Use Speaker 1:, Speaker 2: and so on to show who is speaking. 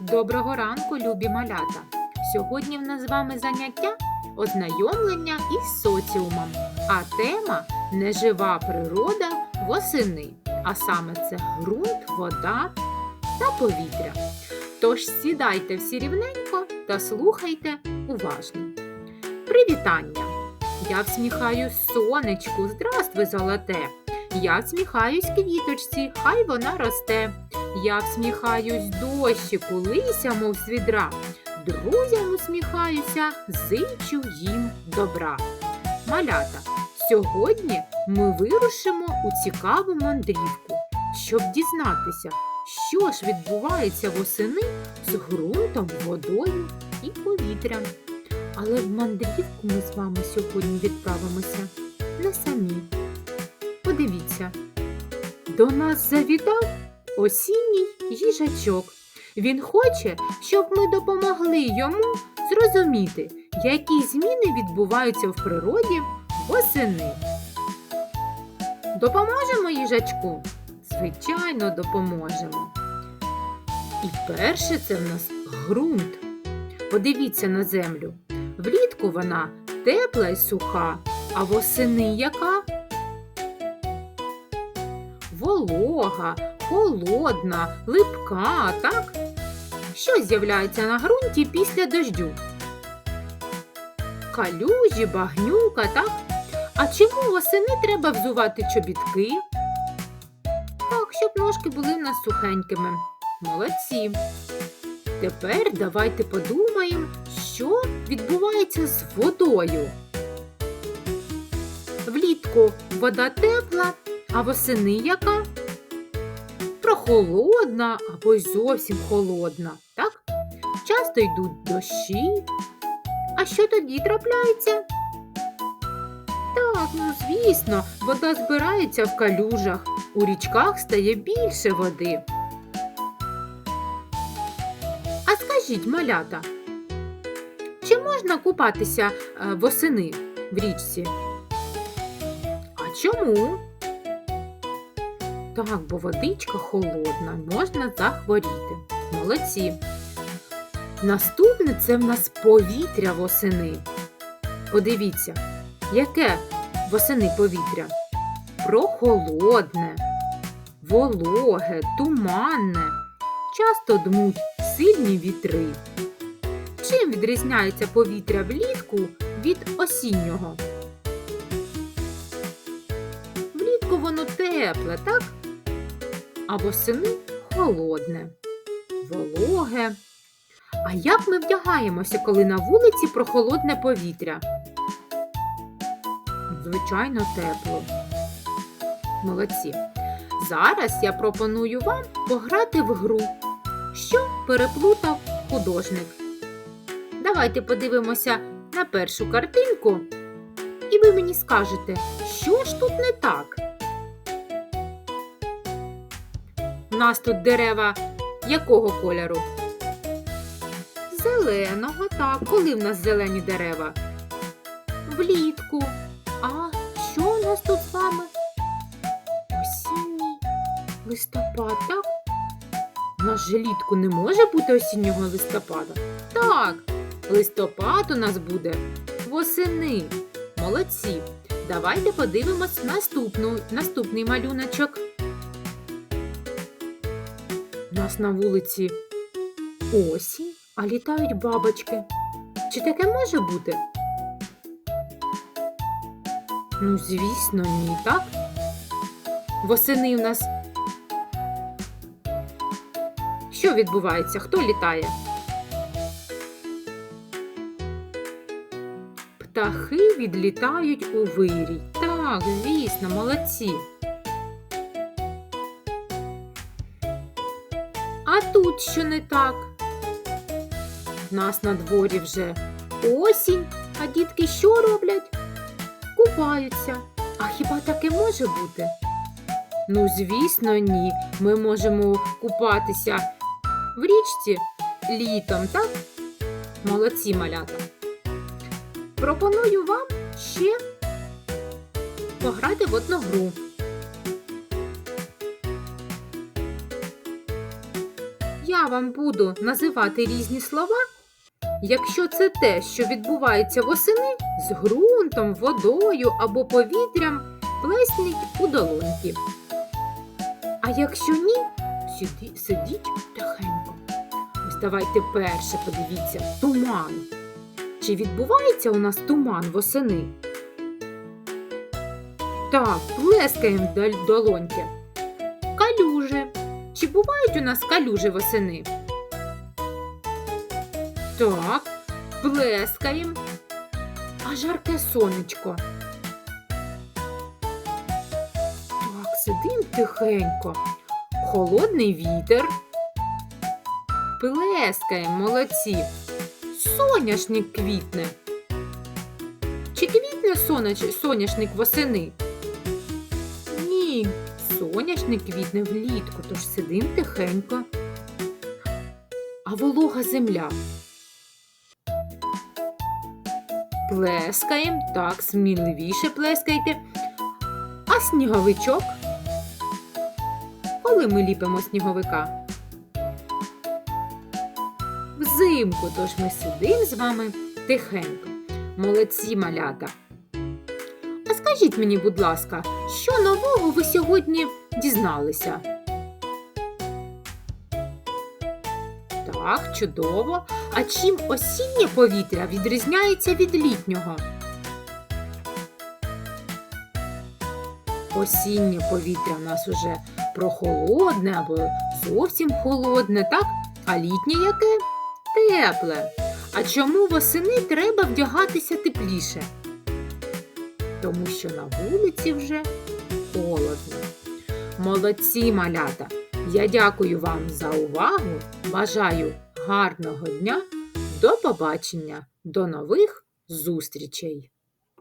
Speaker 1: Доброго ранку, любі малята! Сьогодні в нас з вами заняття ознайомлення із соціумом, а тема нежива природа восени, а саме це ґрунт, вода та повітря. Тож сідайте всі рівненько та слухайте уважно. Привітання! Я всміхаюсь сонечку, здравствуй, золоте! Я всміхаюсь квіточці, хай вона росте. Я всміхаюсь дощику, лися, мов з відра. Друзям усміхаюся, зичу їм добра. Малята, сьогодні ми вирушимо у цікаву мандрівку, щоб дізнатися, що ж відбувається восени з ґрунтом, водою і повітрям. Але в мандрівку ми з вами сьогодні відправимося не самі. Подивіться, до нас завітав осінній їжачок. Він хоче, щоб ми допомогли йому зрозуміти, які зміни відбуваються в природі восени. Допоможемо їжачку? Звичайно, допоможемо. І перше це в нас ґрунт. Подивіться на землю. Влітку вона тепла й суха, а восени яка? Волога, холодна, липка, так? Що з'являється на ґрунті після дождю? Калюжі, багнюка, так? А чому восени треба взувати чобітки? Так, щоб ножки були в нас сухенькими. Молодці. Тепер давайте подумаємо, що відбувається з водою. Влітку вода тепла, а восени яка? Прохолодна або й зовсім холодна, так? Часто йдуть дощі. А що тоді трапляється? Так, ну звісно, вода збирається в калюжах, у річках стає більше води. А скажіть, малята, чи можна купатися е, восени в річці? А чому? Так, бо водичка холодна, можна захворіти. Молодці. Наступне це в нас повітря восени. Подивіться, яке восени повітря? Прохолодне, вологе, туманне. Часто дмуть сильні вітри. Чим відрізняється повітря влітку від осіннього? Влітку воно тепле, так? А восени холодне, вологе. А як ми вдягаємося, коли на вулиці прохолодне повітря? Звичайно, тепло. Молодці. Зараз я пропоную вам пограти в гру, що переплутав художник. Давайте подивимося на першу картинку, і ви мені скажете, що ж тут не так. У нас тут дерева якого кольору? Зеленого, так. Коли в нас зелені дерева? Влітку. А що у нас тут з вами? Осінній листопад, так? У нас же літку не може бути осіннього листопада. Так, листопад у нас буде восени. Молодці. Давайте подивимось наступну, наступний малюночок. У нас на вулиці осінь, а літають бабочки. Чи таке може бути? Ну, звісно, ні, так? Восени у нас. Що відбувається? Хто літає? Птахи відлітають у вирій. Так, звісно, молодці. А тут що не так? В нас на дворі вже осінь, а дітки що роблять? Купаються. А хіба таке може бути? Ну, звісно, ні. Ми можемо купатися в річці літом, так? Молодці малята. Пропоную вам ще пограти в одну гру. Я вам буду називати різні слова, якщо це те, що відбувається восени з ґрунтом, водою або повітрям, плесніть у долоньки. А якщо ні, сиді, сидіть тихенько. Ось давайте перше подивіться туман. Чи відбувається у нас туман восени? Так, плескаємо долоньки. Бувають у нас калюжі восени? Так, плескаємо. А жарке сонечко. Так, сидим тихенько. Холодний вітер. Плескаємо, молодці. Соняшник квітне. Чи квітне соняшник восени? Соняшник квітне влітку, тож сидим тихенько. А волога земля. Плескаєм, так, сміливіше плескайте. А сніговичок? Коли ми ліпимо сніговика? Взимку, тож ми сидимо з вами тихенько. Молодці малята. Скажіть мені, будь ласка, що нового ви сьогодні дізналися? Так, чудово. А чим осіннє повітря відрізняється від літнього? Осіннє повітря в нас уже прохолодне або зовсім холодне, так? А літнє яке? Тепле. А чому восени треба вдягатися тепліше? Тому що на вулиці вже холодно. Молодці малята! Я дякую вам за увагу. Бажаю гарного дня. До побачення, до нових зустрічей!